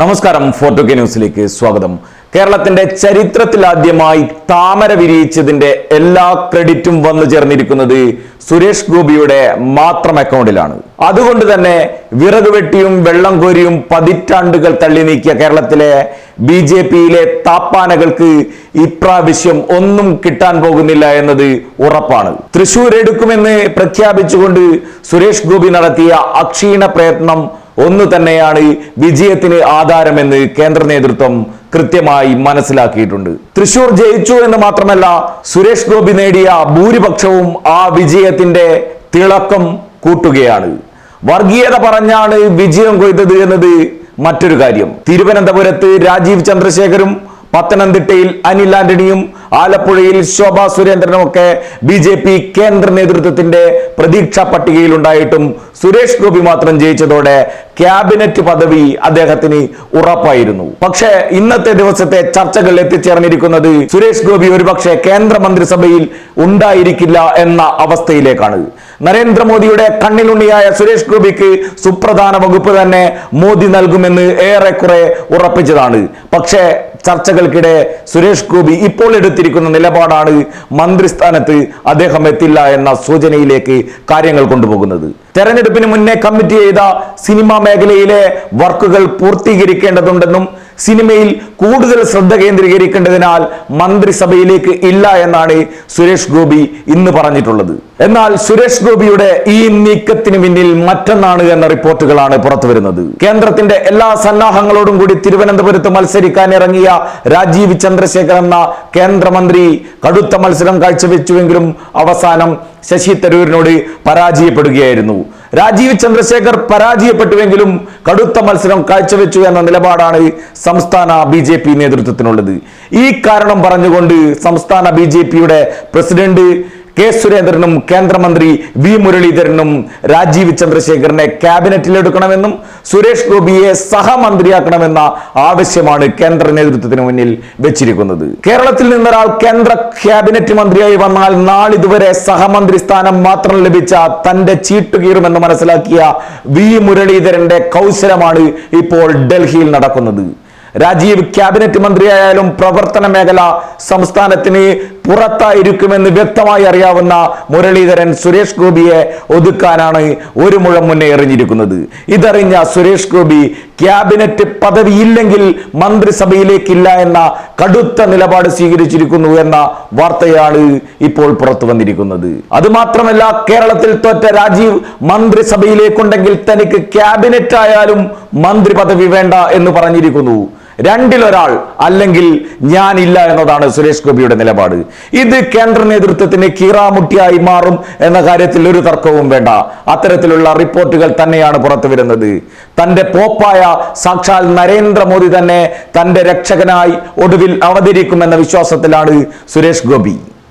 നമസ്കാരം ഫോർട്ടോ കെ ന്യൂസിലേക്ക് സ്വാഗതം. കേരളത്തിന്റെ ചരിത്രത്തിൽ ആദ്യമായി താമര വിരിയിച്ചതിന്റെ എല്ലാ ക്രെഡിറ്റും വന്നു ചേർന്നിരിക്കുന്നത് സുരേഷ് ഗോപിയുടെ മാത്രം അക്കൗണ്ടിലാണ്. അതുകൊണ്ട് തന്നെ വിറക് വെട്ടിയും വെള്ളം കോരിയും പതിറ്റാണ്ടുകൾ തള്ളി നീക്കിയ കേരളത്തിലെ ബി ജെ പിയിലെ താപ്പാനകൾക്ക് ഇപ്രാവശ്യം ഒന്നും കിട്ടാൻ പോകുന്നില്ല എന്നത് ഉറപ്പാണ്. തൃശൂർ എടുക്കുമെന്ന് പ്രഖ്യാപിച്ചുകൊണ്ട് സുരേഷ് ഗോപി നടത്തിയ അക്ഷീണ പ്രയത്നം ഒന്നു തന്നെയാണ് വിജയത്തിന് ആധാരമെന്ന് കേന്ദ്ര നേതൃത്വം കൃത്യമായി മനസ്സിലാക്കിയിട്ടുണ്ട്. തൃശൂർ ജയിച്ചു എന്ന് മാത്രമല്ല സുരേഷ് ഗോപി നേടിയ ഭൂരിപക്ഷവും ആ വിജയത്തിന്റെ തിളക്കം കൂട്ടുകയാണ്. വർഗീയത പറഞ്ഞാണ് വിജയം കൊയ്തത് എന്നത് മറ്റൊരു കാര്യം. തിരുവനന്തപുരത്ത് രാജീവ് ചന്ദ്രശേഖരും പത്തനംതിട്ടയിൽ അനിൽ ആന്റണിയും ആലപ്പുഴയിൽ ശോഭാ സുരേന്ദ്രനും ഒക്കെ ബി ജെ പി കേന്ദ്ര നേതൃത്വത്തിന്റെ പ്രതീക്ഷാ പട്ടികയിൽ ഉണ്ടായിട്ടും സുരേഷ് ഗോപി മാത്രം ജയിച്ചതോടെ ക്യാബിനറ്റ് പദവി അദ്ദേഹത്തിന് ഉറപ്പായിരുന്നു. പക്ഷേ ഇന്നത്തെ ദിവസത്തെ ചർച്ചകൾ എത്തിച്ചേർന്നിരിക്കുന്നത് സുരേഷ് ഗോപി ഒരുപക്ഷെ കേന്ദ്ര മന്ത്രിസഭയിൽ ഉണ്ടായിരിക്കില്ല എന്ന അവസ്ഥയിലേക്കാണ്. നരേന്ദ്രമോദിയുടെ കണ്ണിലുണ്ണിയായ സുരേഷ് ഗോപിക്ക് സുപ്രധാന വകുപ്പ് തന്നെ മോദി നൽകുമെന്ന് ഏറെക്കുറെ ഉറപ്പിച്ചതാണ്. പക്ഷേ ചർച്ചകൾക്കിടെ സുരേഷ് ഗോപി ഇപ്പോൾ എടുത്തിരിക്കുന്ന നിലപാടാണ് മന്ത്രിസ്ഥാനത്ത് അദ്ദേഹം എത്തില്ല എന്ന സൂചനയിലേക്ക് കാര്യങ്ങൾ കൊണ്ടുപോകുന്നത്. തെരഞ്ഞെടുപ്പിന് മുന്നേ കമ്മിറ്റ് ചെയ്ത സിനിമാ മേഖലയിലെ വർക്കുകൾ പൂർത്തീകരിക്കേണ്ടതുണ്ടെന്നും സിനിമയിൽ കൂടുതൽ ശ്രദ്ധ കേന്ദ്രീകരിക്കേണ്ടതിനാൽ മന്ത്രിസഭയിലേക്ക് ഇല്ല എന്നാണ് സുരേഷ് ഗോപി ഇന്ന് പറഞ്ഞിട്ടുള്ളത്. എന്നാൽ സുരേഷ് ഗോപിയുടെ ഈ നീക്കത്തിന് പിന്നിൽ മറ്റൊന്നാണ് എന്ന റിപ്പോർട്ടുകളാണ് പുറത്തുവരുന്നത് കേന്ദ്രത്തിന്റെ എല്ലാ സന്നാഹങ്ങളോടും കൂടി തിരുവനന്തപുരത്ത് മത്സരിക്കാൻ ഇറങ്ങിയ രാജീവ് ചന്ദ്രശേഖർ എന്ന കേന്ദ്രമന്ത്രി കടുത്ത മത്സരം കാഴ്ചവെച്ചുവെങ്കിലും അവസാനം ശശി തരൂരിനോട് പരാജയപ്പെടുകയായിരുന്നു. രാജീവ് ചന്ദ്രശേഖർ പരാജയപ്പെട്ടുവെങ്കിലും കടുത്ത മത്സരം കാഴ്ചവെച്ചു എന്ന നിലപാടാണ് സംസ്ഥാന ബി ജെ പി നേതൃത്വത്തിനുള്ളത്. ഈ കാരണം പറഞ്ഞുകൊണ്ട് സംസ്ഥാന ബി ജെ പിയുടെ പ്രസിഡന്റ് കെ സുരേന്ദ്രനും കേന്ദ്രമന്ത്രി വി മുരളീധരനും രാജീവ് ചന്ദ്രശേഖരനെ ക്യാബിനറ്റിൽ എടുക്കണമെന്നും സുരേഷ് ഗോപിയെ സഹമന്ത്രിയാക്കണമെന്ന ആവശ്യമാണ് കേന്ദ്ര നേതൃത്വത്തിന് മുന്നിൽ വെച്ചിരിക്കുന്നത്. കേരളത്തിൽ നിന്നൊരാൾ കേന്ദ്ര ക്യാബിനറ്റ് മന്ത്രിയായി വന്നാൽ നാളിതുവരെ സഹമന്ത്രി സ്ഥാനം മാത്രം ലഭിച്ച തന്റെ ചീട്ടുകീറുമെന്ന് മനസ്സിലാക്കിയ വി മുരളീധരന്റെ കൗശലമാണ് ഇപ്പോൾ ഡൽഹിയിൽ നടക്കുന്നത്. രാജീവ് ക്യാബിനറ്റ് മന്ത്രിയായാലും പ്രവർത്തന മേഖല സംസ്ഥാനത്തിന് പുറത്തായിരിക്കുമെന്ന് വ്യക്തമായി അറിയാവുന്ന മുരളീധരൻ സുരേഷ് ഗോപിയെ ഒതുക്കാനാണ് ഒരു മുഴം മുന്നേ എറിഞ്ഞിരിക്കുന്നത്. ഇതറിഞ്ഞ സുരേഷ് ഗോപി ക്യാബിനറ്റ് പദവിയില്ലെങ്കിൽ മന്ത്രിസഭയിലേക്കില്ല എന്ന കടുത്ത നിലപാട് സ്വീകരിച്ചിരിക്കുന്നു എന്ന വാർത്തയാണ് ഇപ്പോൾ പുറത്തു വന്നിരിക്കുന്നത്. അതുമാത്രമല്ല കേരളത്തിൽ തോറ്റ രാജീവ് മന്ത്രിസഭയിലേക്കുണ്ടെങ്കിൽ തനിക്ക് ക്യാബിനറ്റ് ആയാലും മന്ത്രി പദവി വേണ്ട എന്ന് പറഞ്ഞിരിക്കുന്നു. രണ്ടിലൊരാൾ അല്ലെങ്കിൽ ഞാനില്ല എന്നതാണ് സുരേഷ് ഗോപിയുടെ നിലപാട്. ഇത് കേന്ദ്ര നേതൃത്വത്തിന് കീറാമുട്ടിയായി മാറും എന്ന കാര്യത്തിൽ ഒരു തർക്കവും വേണ്ട. അത്തരത്തിലുള്ള റിപ്പോർട്ടുകൾ തന്നെയാണ് പുറത്തു വരുന്നത് തന്റെ പോപ്പായ സാക്ഷാൽ നരേന്ദ്രമോദി തന്നെ തന്റെ രക്ഷകനായി ഒടുവിൽ അവതരിക്കുമെന്ന വിശ്വാസത്തിലാണ് സുരേഷ് ഗോപി.